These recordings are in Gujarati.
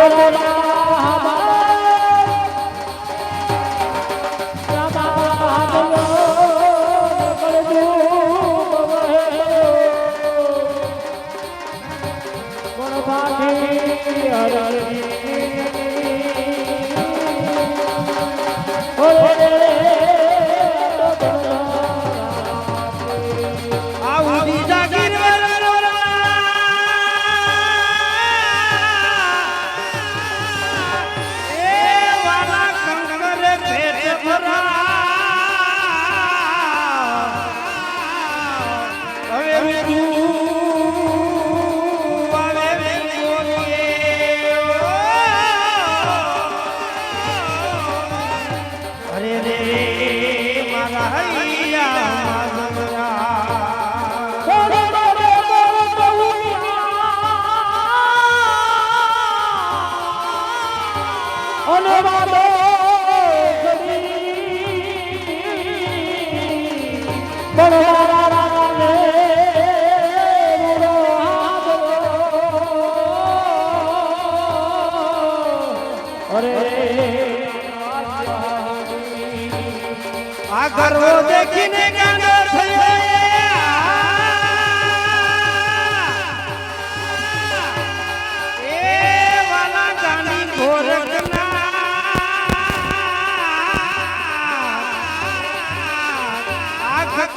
চলো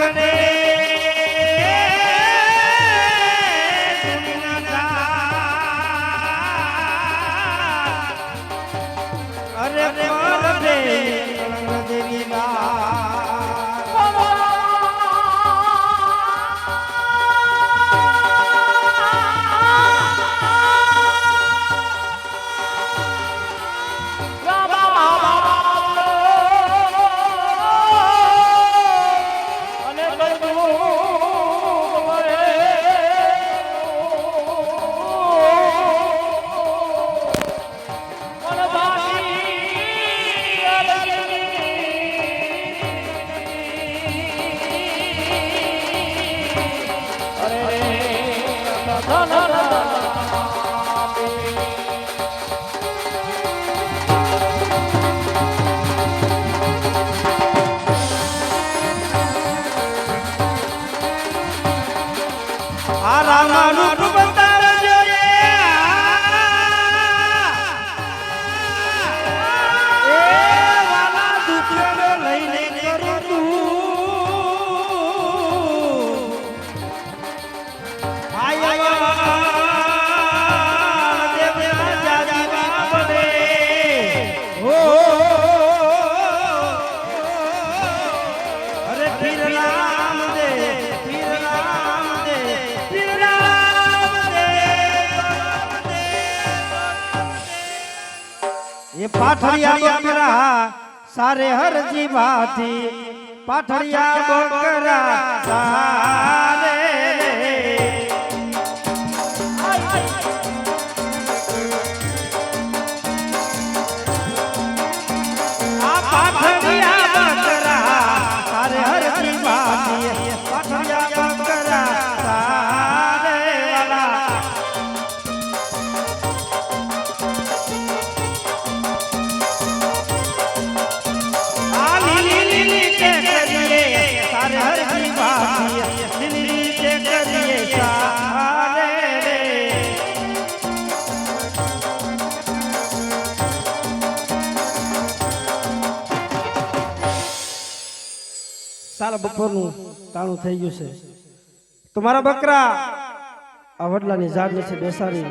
i Anthony. સારે હરજી બાથી પાઠડિયા બોકરા સારા બપોરનું તાણું થઈ ગયું છે. તો મારા બકરા, આ વડલાની ઝાડ નીચે બેસાડી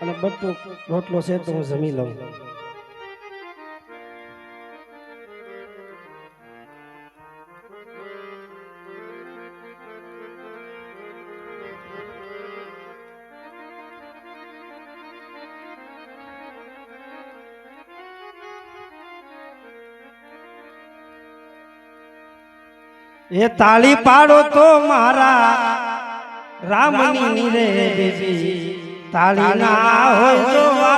અને બધું રોટલો છે તો હું જમી લઉં. એ તાળી પાડો તો મારા રામ રે બેબી. તાળી ના હોય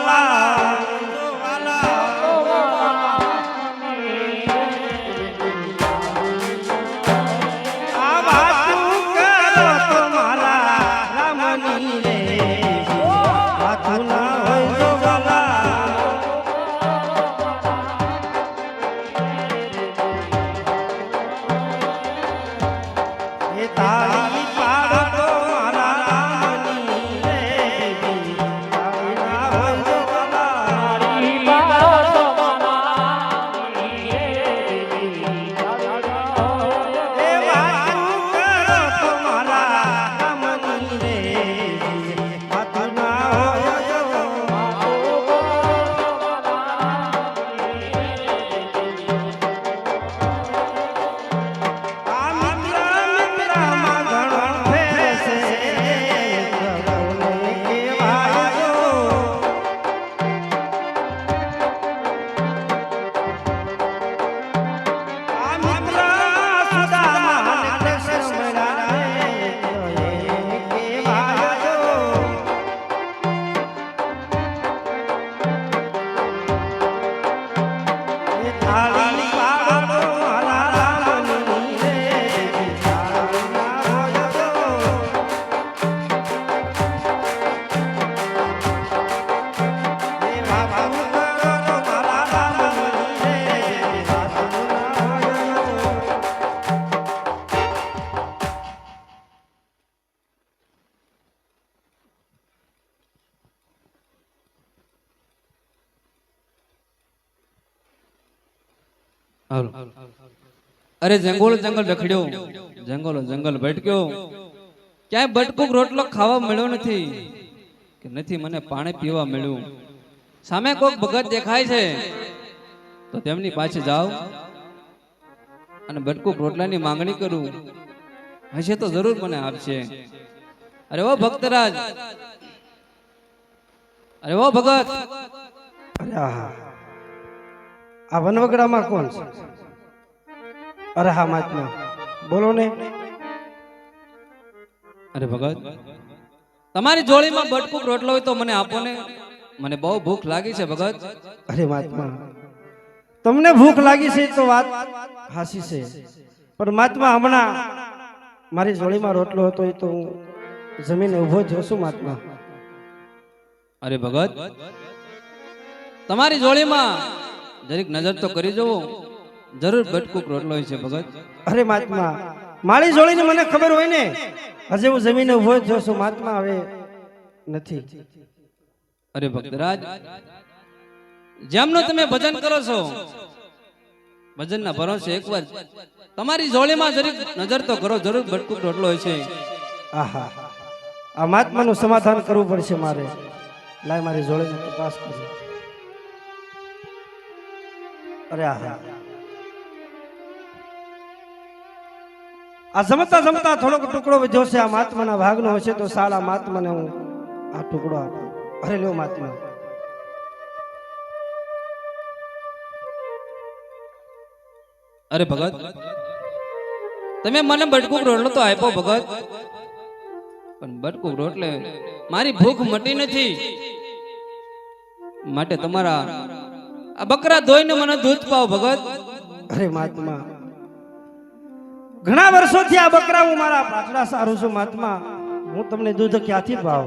અરે જંગોળ જંગલ રખડ્યો. જંગલો જંગલ ભટક્યો. ક્યાંય બટકુક રોટલો ખાવા મળ્યો નથી. કે નથી મને પાણી પીવા મળ્યું. સામે કોઈક ભગત દેખાય છે. તો તેમની પાસે જાઓ અને બટકુક રોટલાની માંગણી કરું. હશે તો જરૂર મને આપશે અરે ઓ ભક્તરાજ. અરે ઓ ભગત. આ વનવગડામાં કોણ છે? અરે હા મહાત્મા બોલો ને. અરે ભગત તમારી જોડીમાં બટકુક રોટલો હોય તો મને આપો ને. મને બહુ ભૂખ લાગી છે ભગત. અરે મહાત્મા તમને ભૂખ લાગી છે તો વાત હાસી છે. પણ મહાત્મા હમણાં મારી જોડીમાં રોટલો હતો એ તો હું જમીને ઊભો જ છું મહાત્મા. અરે ભગત તમારી જોડીમાં જરીક નજર તો કરી જુઓ જરૂર બટકુક રોટલો હોય છે ભગત અરે મહાત્મા માળી જોડીને મને ખબર હોય ને હજે હું જમીને ઊભો જ છું મહાત્મા હવે નથી. અરે ભક્તરાજ જેમનો તમે ભજન કરો છો ભજનના ભરોસે એકવાર તમારી જોડીમાં જરીક નજર તો કરો જરૂર બટકુક રોટલો હોય છે. આહા આ મહાત્માનું સમાધાન કરવું પડશે મારે. લાય મારી જોડીને તપાસ કરું અરે આહા. આ જમતા જમતા થોડોક ટુકડો વધ્યો છે આ મહાત્માના ભાગનો હશે તો સાલા મહાત્માને હું આ ટુકડો આપું. અરે લ્યો મહાત્મા. અરે ભગત તમે મને બટકુક રોટલો તો આપ્યો ભગત. પણ બટકુક રોટલે મારી ભૂખ મટી નથી. માટે તમારા આ બકરા ધોઈને મને દૂધ પાવ ભગત. અરે મહાત્મા ઘણા વર્ષોથી આ બકરા હું મારા પાછડા સારું છું મહાત્મા. હું તમને દૂધ ક્યાંથી ભાવ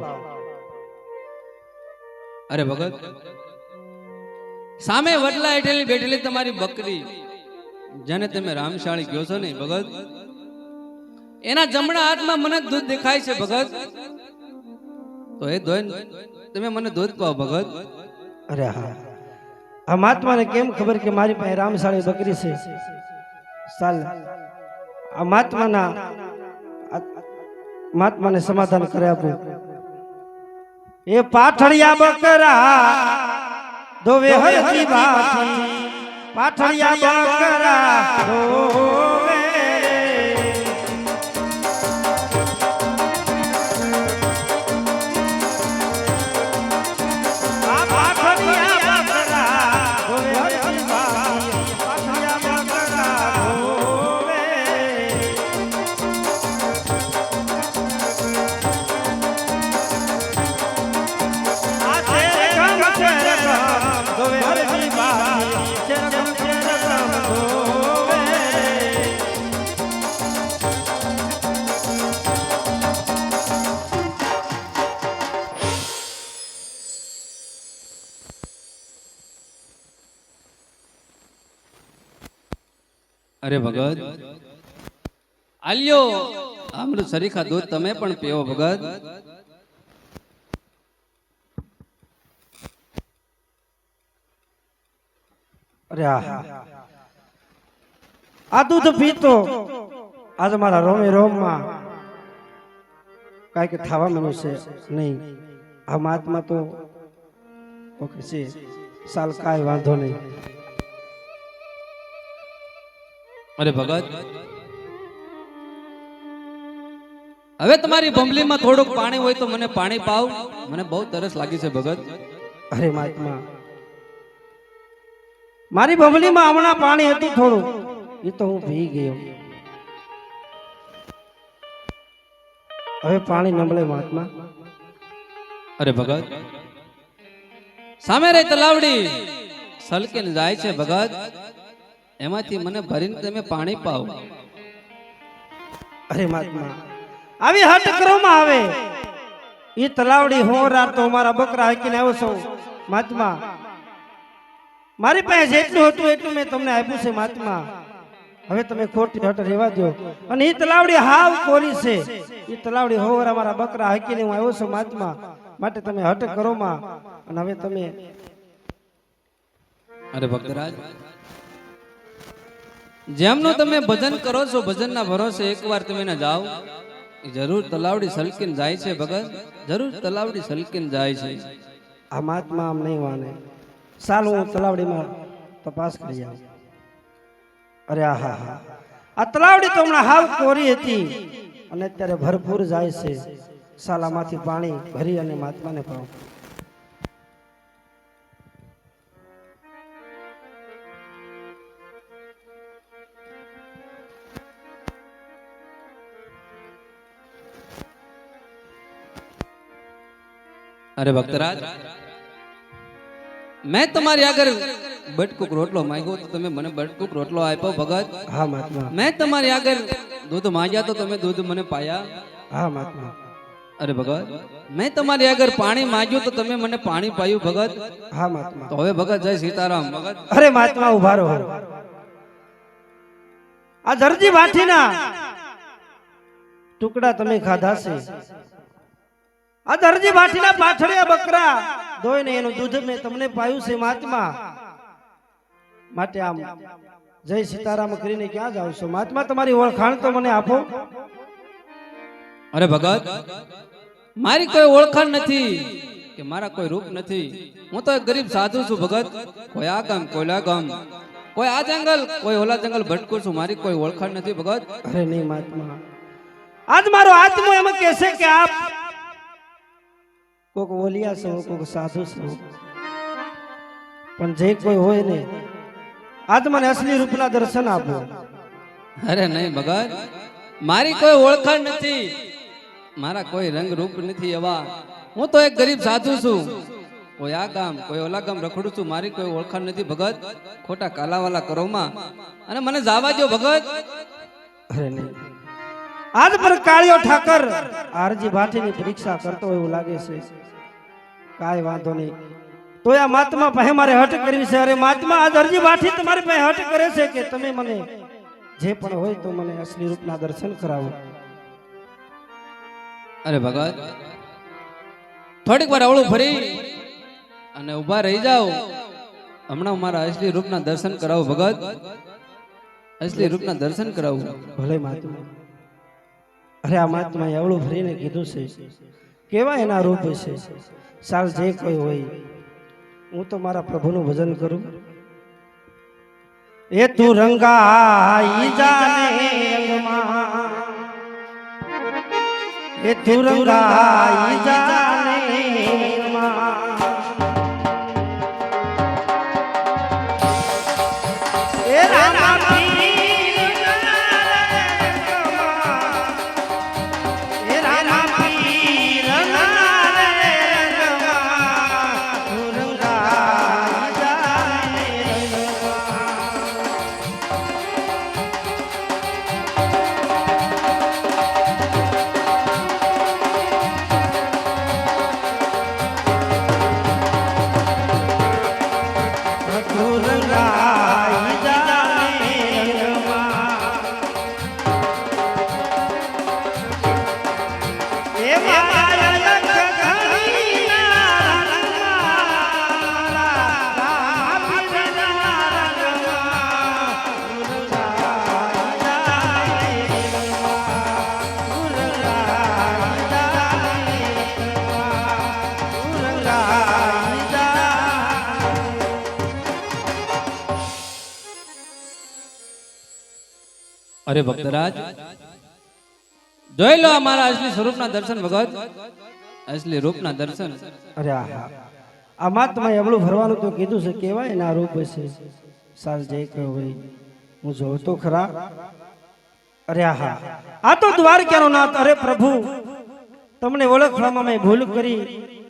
અરે ભગત સામે વડલા હેઠેલી બેઠેલી તમારી બકરી જેને તમે રામશાળી કહો છો ને ભગત એના જમણા હાથમાં મને દૂધ દેખાય છે ભગત. તો એ ધોઈ તમે મને દૂધ પાવ ભગત. અરે હા. આ મહાત્માને કેમ ખબર કે મારી પાસે રામશાળી બકરી છે? ચાલ. આ મહાત્માના મહાત્માને સમાધાન કરે આપું. એ પાઠળિયા બકરા ધોવે હરજી બાથી પાઠળિયા બકરા દોવે અરે ભગત, આલ્યો. આમનું સરીખા દૂધ તમે પણ પીવો ભગત. અરે આ. દૂધ પીતો. આજ મારા રોમે રોમમાં. કાંઈક થવા મળ્યું છે, નહીં. આ મહાત્મા તો ઓકે છે. સાલ કાંઈ વાંધો નહીં. અરે ભગત હવે તમારી બંબલીમાં થોડુંક પાણી હોય તો મને પાણી પાવ. મને બહુ તરસ લાગી છે ભગત. અરે મહાત્મા મારી બબલીમાં હમણાં પાણી હતું થોડું. એ તો હું પી ગયો. હવે પાણી નબળે મહાત્મા. અરે ભગત સામે રે તલાવડી. સલકીને જાય છે ભગત. એમાંથી મને ભરીને તમે પાણી પાવ અરે મહાત્મા આવી હટ કરવામાં આવે. એ તલાવડી હો રાત તો મારા બકરા હાકીને આવ્યો છું. મહાત્મા મારી પાસે જેટલું હતું એટલું મેં તમને આપ્યું છે મહાત્મા. હવે તમે ખોટી હટ રહેવા દો અને એ તલાવડી હાવ કોરી છે. એ તલાવડી હોવરા મારા બકરા હાકીને હું આવ્યો છું મહાત્મા. માટે તમે હટ કરો માં અને હવે તમે અરે ભક્તરાજ જેમનું તમે ભજન કરો છો, ભજનના ભરોસે એકવાર તમે જાઓ. જરૂર તલાવડી સલકીન જાય છે ભગત. જરૂર તલાવડી સલકીન જાય છે. આ મહાત્મા આમ નહીં વાને સાલ હું તલાવડીમાં તપાસ કરી આવું. અરે આ હા હા. આ તલાવડી તો હમણાં હાવ કોરી હતી. અને અત્યારે ભરપૂર જાય છે. સાલામાંથી પાણી ભરી અને મહાત્માને પાવ. અરે ભક્તરાજ મેં તમારી આગળ બટકુક રોટલો માંગ્યો તો તમે મને બટકુક રોટલો આપ્યો ભગત. હા મહાત્મા. મેં તમારી આગળ દૂધ માંગ્યા તો તમે દૂધ મને પાયા. હા મહાત્મા. અરે ભગત મેં તમારી આગળ પાણી માંગ્યું તો તમે મને પાણી પાયું ભગત. હા મહાત્મા. તો હવે ભગત જય સીતારામ ભગત. અરે મહાત્મા ઊભા રહો. આ દરજી વાઠીના ટુકડા તમે ખાધા છે. આ દરજી વાઠીના પાછળિયા બકરા. ધોઈને એનું દૂધ મેં તમને પાયું છે મહાત્મા. માટે આમ જય સીતારામ કરીને ક્યાં જાવ છો? મહાત્મા તમારી ઓળખાણ તો મને આપો. અરે ભગત મારી કોઈ ઓળખાણ નથી કે મારા કોઈ રૂપ નથી. હું તો એક ગરીબ સાધુ છું ભગત. કોઈ આ ગામ કોઈ આ ગામ. કોઈ આ જંગલ કોઈ ઓલા જંગલ ભટકું છું. મારી કોઈ ઓળખાણ નથી ભગત. અરે નહીં મહાત્મા. આજ મારો આત્મો એમ કહેશે કે આપ કોક ઓલિયા છો કોક સાધુ છો પણ જે કોઈ હોય ને આજ મને અસલી રૂપના દર્શન આપો. અરે નહીં ભગત મારી કોઈ ઓળખાણ નથી. મારા કોઈ રંગ રૂપ નથી એવા. હું તો એક ગરીબ સાધુ છું. કોઈ આ ગામ કોઈ ઓલા ગામ રખડું છું મારી કોઈ ઓળખાણ નથી ભગત. ખોટા કાલાવાલા કરોમાં. અને મને જાવા દો ભગત. અરે નહીં. આજ પર કાળિયો ઠાકર. આરજી ભાટીની પરીક્ષા કરતો એવું લાગે છે. કાંઈ વાંધો નહીં. તો આ મહાત્મા પાસે મારે હટ કરવી છે. અરે મહાત્મા આજ અરજી ભાટી તમારી પાસે હટ કરે છે કે તમે મને જે પણ હોય તો મને અસલી રૂપના દર્શન કરાવો. અરે ભગત થોડીક વાર અવળું ફરી અને ઊભા રહી જાઓ. હમણાં મારા અસલી રૂપના દર્શન કરાવો ભગત અસલી રૂપના દર્શન કરાવું. ભલે મહાત્મા. અરે આ મહાત્મા એવડું ફરીને કીધું છે કેવા એના રૂપ છે સાર જે કોઈ હોય, હું તો મારા પ્રભુનું ભજન કરું. એ તું રંગાઈ જાને રંગમાં. એ તું રંગાઈ અરે ભક્તરાજ જોઈ લો અમારા અસલી સ્વરૂપના દર્શન ભગત અસલી રૂપના દર્શન. અરે આહા. આ મહાત્મા એવડું ભરવાનું તો કીધું છે કેવાય ના રૂપ છે સાલ જય કહ્યું હોય હું જોઉં તો ખરા. અરે આહા. આ તો દ્વારકાનો નાથ. અરે પ્રભુ તમને ઓળખવામાં મેં ભૂલ કરી.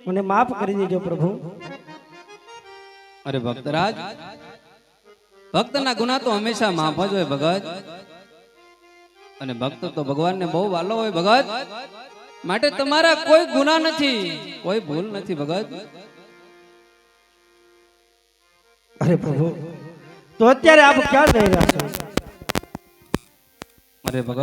મને માફ કરી દેજો પ્રભુ. અરે ભક્તરાજ ભક્તના ગુના તો હંમેશા માફ જ હોય ભગત અને ભક્ત તો ભગવાનને બહુ વાલો હોય ભગત. માટે તમારા કોઈ ગુના નથી. કોઈ ભૂલ નથી ભગત. અરે પ્રભુ તો અત્યારે આપ ક્યાં જઈ રહ્યા છો અરે ભગત.